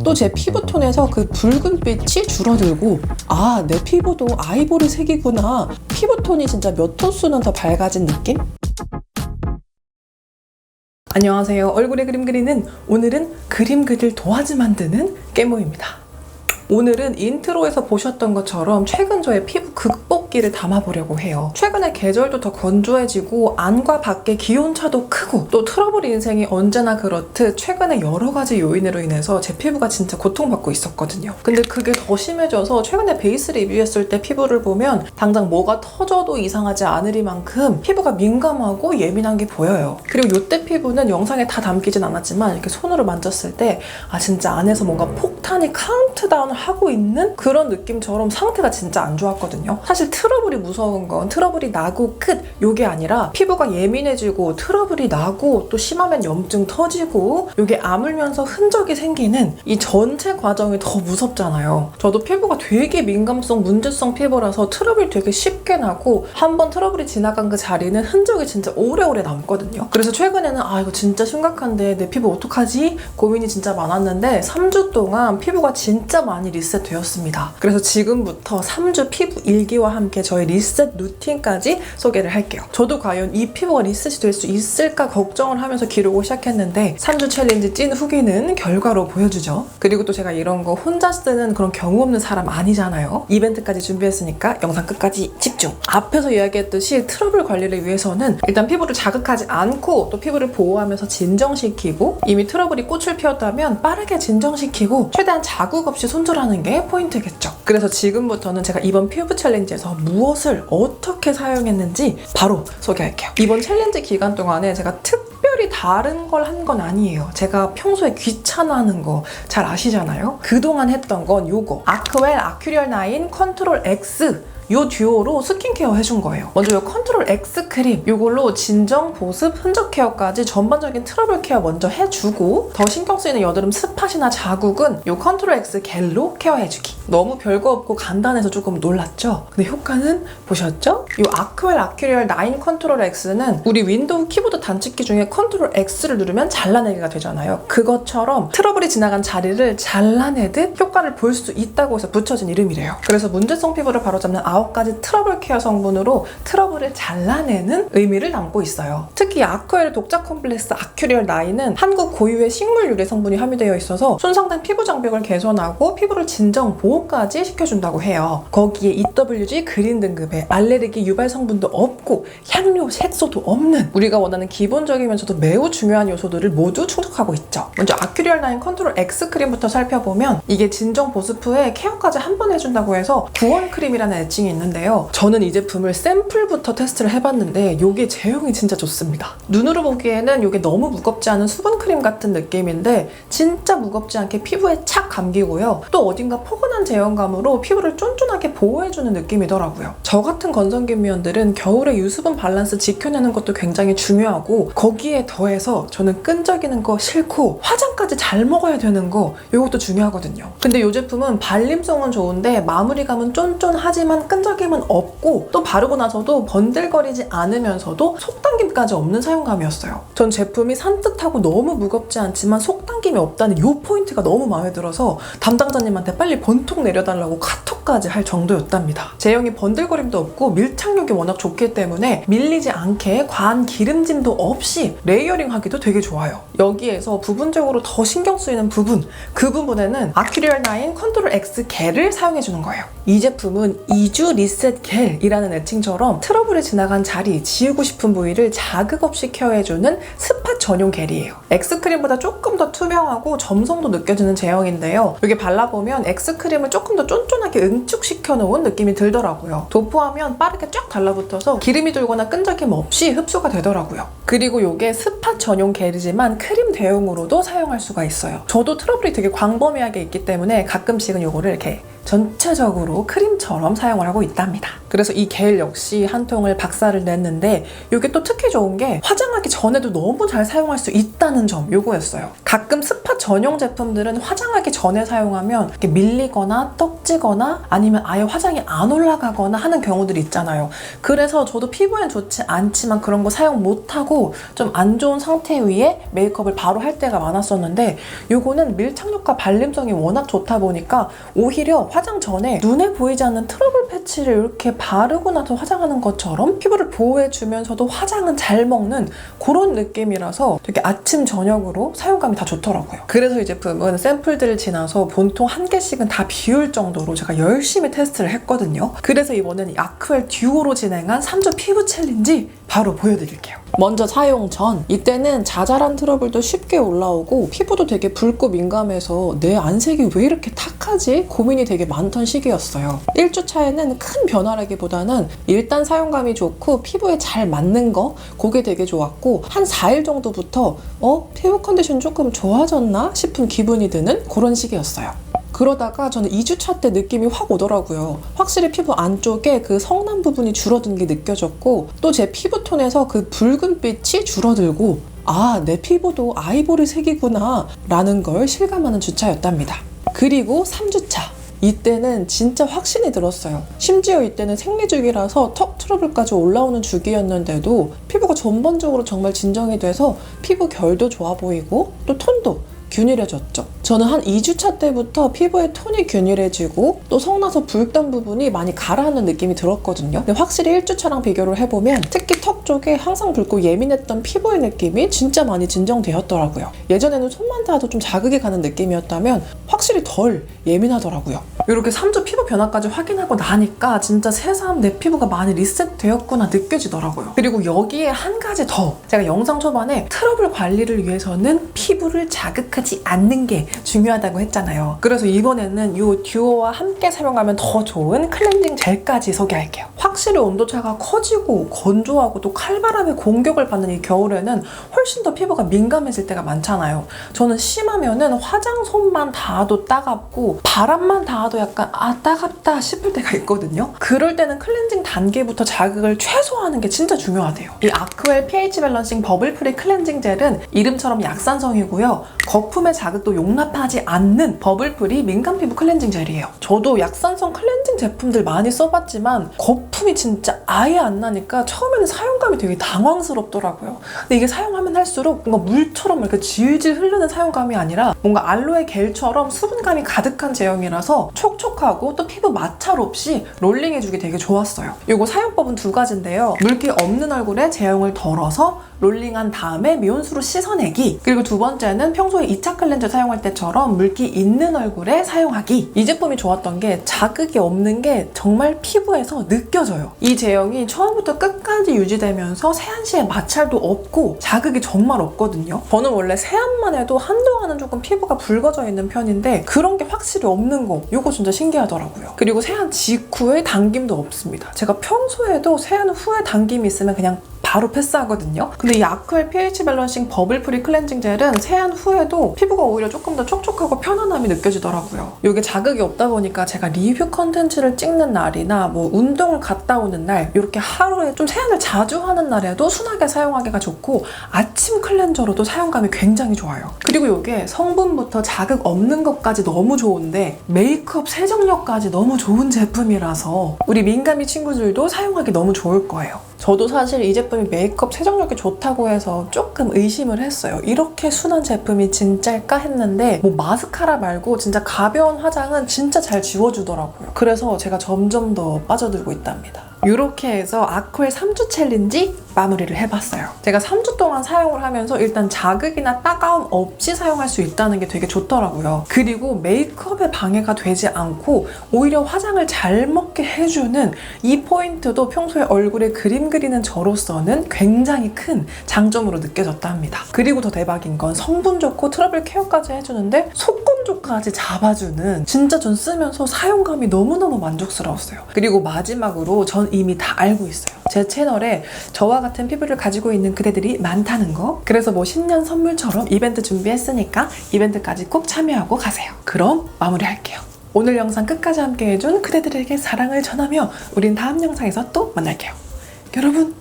또 제 피부톤에서 그 붉은빛이 줄어들고 아 내 피부도 아이보리 색이구나. 피부톤이 진짜 몇 도수는 더 밝아진 느낌? 안녕하세요. 얼굴에 그림 그리는 오늘은 그림 그릴 도화지 만드는 깨모입니다 오늘은 인트로에서 보셨던 것처럼 최근 저의 피부 극복기를 담아보려고 해요. 최근에 계절도 더 건조해지고 안과 밖의 기온차도 크고 또 트러블 인생이 언제나 그렇듯 최근에 여러 가지 요인으로 인해서 제 피부가 진짜 고통받고 있었거든요. 근데 그게 더 심해져서 최근에 베이스 리뷰했을 때 피부를 보면 당장 뭐가 터져도 이상하지 않으리만큼 피부가 민감하고 예민한 게 보여요. 그리고 이때 피부는 영상에 다 담기진 않았지만 이렇게 손으로 만졌을 때 아 진짜 안에서 뭔가 폭탄이 카운트다운을 하고 있는 그런 느낌처럼 상태가 진짜 안 좋았거든요. 사실 트러블이 무서운 건 트러블이 나고 끝 요게 아니라 피부가 예민해지고 트러블이 나고 또 심하면 염증 터지고 요게 아물면서 흔적이 생기는 이 전체 과정이 더 무섭잖아요. 저도 피부가 되게 민감성 문제성 피부라서 트러블이 되게 쉽게 나고 한 번 트러블이 지나간 그 자리는 흔적이 진짜 오래오래 남거든요. 그래서 최근에는 아 이거 진짜 심각한데 내 피부 어떡하지? 고민이 진짜 많았는데 3주 동안 피부가 진짜 많이 리셋되었습니다. 그래서 지금부터 3주 피부 일기와 함께 저의 리셋 루틴까지 소개를 할게요. 저도 과연 이 피부가 리셋이 될 수 있을까 걱정을 하면서 기록을 시작했는데 3주 챌린지 찐 후기는 결과로 보여주죠. 그리고 또 제가 이런 거 혼자 쓰는 그런 경우 없는 사람 아니잖아요. 이벤트까지 준비했으니까 영상 끝까지 집중. 앞에서 이야기했듯이 트러블 관리를 위해서는 일단 피부를 자극하지 않고 또 피부를 보호하면서 진정시키고 이미 트러블이 꽃을 피웠다면 빠르게 진정시키고 최대한 자국 없이 손 질하는 게 포인트겠죠. 그래서 지금부터는 제가 이번 피부 챌린지에서 무엇을 어떻게 사용했는지 바로 소개할게요. 이번 챌린지 기간 동안에 제가 특별히 다른 걸 한 건 아니에요. 제가 평소에 귀찮아하는 거 잘 아시잖아요. 그동안 했던 건 요거 아크웰 아큐리얼 9 컨트롤 X 요 듀오로 스킨케어 해준 거예요. 먼저 요 컨트롤 X 크림 요걸로 진정, 보습, 흔적 케어까지 전반적인 트러블 케어 먼저 해주고 더 신경 쓰이는 여드름 스팟이나 자국은 요 컨트롤 X 겔로 케어해주기. 너무 별거 없고 간단해서 조금 놀랐죠? 근데 효과는 보셨죠? 요 아크웰 아큐리얼 9 컨트롤 X는 우리 윈도우 키보드 단축키 중에 컨트롤 X를 누르면 잘라내기가 되잖아요. 그것처럼 트러블이 지나간 자리를 잘라내듯 효과를 볼 수 있다고 해서 붙여진 이름이래요. 그래서 문제성 피부를 바로잡는 아홉 가지 트러블 케어 성분으로 트러블을 잘라내는 의미를 담고 있어요. 특히 아크웰 독자 컴플렉스 아큐리얼 9은 한국 고유의 식물 유래 성분이 함유되어 있어서 손상된 피부 장벽을 개선하고 피부를 진정 보호까지 시켜준다고 해요. 거기에 EWG 그린 등급의 알레르기 유발 성분도 없고 향료, 색소도 없는 우리가 원하는 기본적이면서도 매우 중요한 요소들을 모두 충족하고 있죠. 먼저 아큐리얼 9 컨트롤 X 크림부터 살펴보면 이게 진정 보습 후에 케어까지 한 번 해준다고 해서 구원 크림이라는 애칭 이 있는데요. 저는 이 제품을 샘플부터 테스트를 해봤는데 이게 제형이 진짜 좋습니다. 눈으로 보기에는 이게 너무 무겁지 않은 수분 크림 같은 느낌인데 진짜 무겁지 않게 피부에 착 감기고요. 또 어딘가 포근한 제형감으로 피부를 쫀쫀하게 보호해주는 느낌이더라고요. 저 같은 건성균 미원들은 겨울에 유수분 밸런스 지켜내는 것도 굉장히 중요하고 거기에 더해서 저는 끈적이는 거 싫고 화장까지 잘 먹어야 되는 거 이것도 중요하거든요. 근데 이 제품은 발림성은 좋은데 마무리감은 쫀쫀하지만 끈적임은 없고 또 바르고 나서도 번들거리지 않으면서도 속당김까지 없는 사용감이었어요. 전 제품이 산뜻하고 너무 무겁지 않지만 속당김이 없다는 이 포인트가 너무 마음에 들어서 담당자님한테 빨리 번통 내려달라고 카톡 까지 할 정도였답니다. 제형이 번들거림도 없고 밀착력이 워낙 좋기 때문에 밀리지 않게 과한 기름짐도 없이 레이어링 하기도 되게 좋아요. 여기에서 부분적으로 더 신경 쓰이는 부분, 그 부분에는 아큐리얼 9 컨트롤 X 겔을 사용해 주는 거예요. 이 제품은 2주 리셋 겔이라는 애칭처럼 트러블이 지나간 자리, 지우고 싶은 부위를 자극 없이 케어해주는 스팟 전용 겔이에요. 엑스크림보다 조금 더 투명하고 점성도 느껴지는 제형인데요. 이게 발라보면 엑스크림을 조금 더 쫀쫀하게 응축시켜 놓은 느낌이 들더라고요. 도포하면 빠르게 쫙 달라붙어서 기름이 돌거나 끈적임 없이 흡수가 되더라고요. 그리고 이게 스팟 전용 겔이지만 크림 대용으로도 사용할 수가 있어요. 저도 트러블이 되게 광범위하게 있기 때문에 가끔씩은 이거를 이렇게 전체적으로 크림처럼 사용을 하고 있답니다. 그래서 이 겔 역시 한 통을 박살을 냈는데 이게 또 특히 좋은 게 화장하기 전에도 너무 잘 사용할 수 있다는 점 요거였어요. 가끔 스파 전용 제품들은 화장하기 전에 사용하면 이렇게 밀리거나 떡지거나 아니면 아예 화장이 안 올라가거나 하는 경우들이 있잖아요. 그래서 저도 피부엔 좋지 않지만 그런 거 사용 못하고 좀 안 좋은 상태 위에 메이크업을 바로 할 때가 많았었는데 요거는 밀착력과 발림성이 워낙 좋다 보니까 오히려 화장 전에 눈에 보이지 않는 트러블 패치를 이렇게 바르고 나서 화장하는 것처럼 피부를 보호해주면서도 화장은 잘 먹는 그런 느낌이라서 되게 아침 저녁으로 사용감이 다 좋더라고요. 그래서 이 제품은 샘플들을 지나서 보통 한 개씩은 다 비울 정도로 제가 열심히 테스트를 했거든요. 그래서 이번에는 이 아크엘 듀오로 진행한 3주 피부 챌린지 바로 보여드릴게요. 먼저 사용 전 이때는 자잘한 트러블도 쉽게 올라오고 피부도 되게 붉고 민감해서 내 안색이 왜 이렇게 탁하지? 고민이 되게 많던 시기였어요. 1주 차에는 큰 변화라기보다는 일단 사용감이 좋고 피부에 잘 맞는 거 그게 되게 좋았고 한 4일 정도부터 어? 피부 컨디션 조금 좋아졌나 싶은 기분이 드는 그런 시기였어요. 그러다가 저는 2주차 때 느낌이 확 오더라고요. 확실히 피부 안쪽에 그 성남 부분이 줄어든 게 느껴졌고 또 제 피부톤에서 그 붉은빛이 줄어들고 아, 내 피부도 아이보리 색이구나 라는 걸 실감하는 주차였답니다. 그리고 3주차. 이때는 진짜 확신이 들었어요. 심지어 이때는 생리주기라서 턱 트러블까지 올라오는 주기였는데도 피부가 전반적으로 정말 진정이 돼서 피부 결도 좋아 보이고 또 톤도 균일해졌죠. 저는 한 2주차 때부터 피부의 톤이 균일해지고 또 성나서 붉던 부분이 많이 가라앉는 느낌이 들었거든요. 근데 확실히 1주차랑 비교를 해보면 특히 턱 쪽에 항상 붉고 예민했던 피부의 느낌이 진짜 많이 진정되었더라고요. 예전에는 손만 닿아도 좀 자극이 가는 느낌이었다면 확실히 덜 예민하더라고요. 이렇게 3주 피부 변화까지 확인하고 나니까 진짜 새삼 내 피부가 많이 리셋되었구나 느껴지더라고요. 그리고 여기에 한 가지 더 제가 영상 초반에 트러블 관리를 위해서는 피부를 자극하지 않는 게 중요하다고 했잖아요. 그래서 이번에는 이 듀오와 함께 사용하면 더 좋은 클렌징 젤까지 소개할게요. 확실히 온도차가 커지고 건조하고 또 칼바람의 공격을 받는 이 겨울에는 훨씬 더 피부가 민감해질 때가 많잖아요. 저는 심하면은 화장솜만 닿아도 따갑고 바람만 닿아도 약간 아 따갑다 싶을 때가 있거든요. 그럴 때는 클렌징 단계부터 자극을 최소화하는 게 진짜 중요하대요. 이 아크웰 pH 밸런싱 버블 프리 클렌징 젤은 이름처럼 약산성이고요. 거품의 자극도 용납하지 않는 버블 프리 민감 피부 클렌징 젤이에요. 저도 약산성 클렌징 제품들 많이 써봤지만 거품이 진짜 아예 안 나니까 처음에는 사용감이 되게 당황스럽더라고요. 근데 이게 사용하면 할수록 뭔가 물처럼 이렇게 질질 흐르는 사용감이 아니라 뭔가 알로에 겔처럼 수분감이 가득한 제형이라서 촉촉하고 또 피부 마찰 없이 롤링해주기 되게 좋았어요. 이거 사용법은 두 가지인데요. 물기 없는 얼굴에 제형을 덜어서 롤링한 다음에 미온수로 씻어내기. 그리고 두 번째는 평소에 2차 클렌저 사용할 때처럼 물기 있는 얼굴에 사용하기. 이 제품이 좋았던 게 자극이 없는 게 정말 피부에서 느껴져요. 이 제형이 처음부터 끝까지 유지되면서 세안 시에 마찰도 없고 자극이 정말 없거든요. 저는 원래 세안만 해도 한동안은 조금 피부가 붉어져 있는 편인데 그런 게 확실히 없는 거 이거 진짜 신기하더라고요. 그리고 세안 직후에 당김도 없습니다. 제가 평소에도 세안 후에 당김이 있으면 그냥 바로 패스하거든요. 근데 이 아크엘 pH 밸런싱 버블 프리 클렌징 젤은 세안 후에도 피부가 오히려 조금 더 촉촉하고 편안함이 느껴지더라고요. 이게 자극이 없다 보니까 제가 리뷰 컨텐츠를 찍는 날이나 뭐 운동을 갔다 오는 날 이렇게 하루에 좀 세안을 자주 하는 날에도 순하게 사용하기가 좋고 아침 클렌저로도 사용감이 굉장히 좋아요. 그리고 이게 성분부터 자극 없는 것까지 너무 좋은데 메이크업 세정력까지 너무 좋은 제품이라서 우리 민감이 친구들도 사용하기 너무 좋을 거예요. 저도 사실 이 제품이 메이크업 세정력이 좋다고 해서 조금 의심을 했어요. 이렇게 순한 제품이 진짜일까 했는데 뭐 마스카라 말고 진짜 가벼운 화장은 진짜 잘 지워주더라고요. 그래서 제가 점점 더 빠져들고 있답니다. 이렇게 해서 아쿠엘 3주 챌린지 마무리를 해봤어요. 제가 3주 동안 사용을 하면서 일단 자극이나 따가움 없이 사용할 수 있다는 게 되게 좋더라고요. 그리고 메이크업에 방해가 되지 않고 오히려 화장을 잘 먹게 해주는 이 포인트도 평소에 얼굴에 그림 그리는 저로서는 굉장히 큰 장점으로 느껴졌다 합니다. 그리고 더 대박인 건 성분 좋고 트러블 케어까지 해주는데 속 건조까지 잡아주는 진짜 전 쓰면서 사용감이 너무너무 만족스러웠어요. 그리고 마지막으로 전 이미 다 알고 있어요. 제 채널에 저와 같은 피부를 가지고 있는 그대들이 많다는 거. 그래서 뭐 신년 선물처럼 이벤트 준비했으니까 이벤트까지 꼭 참여하고 가세요. 그럼 마무리할게요. 오늘 영상 끝까지 함께 해준 그대들에게 사랑을 전하며 우린 다음 영상에서 또 만날게요. 여러분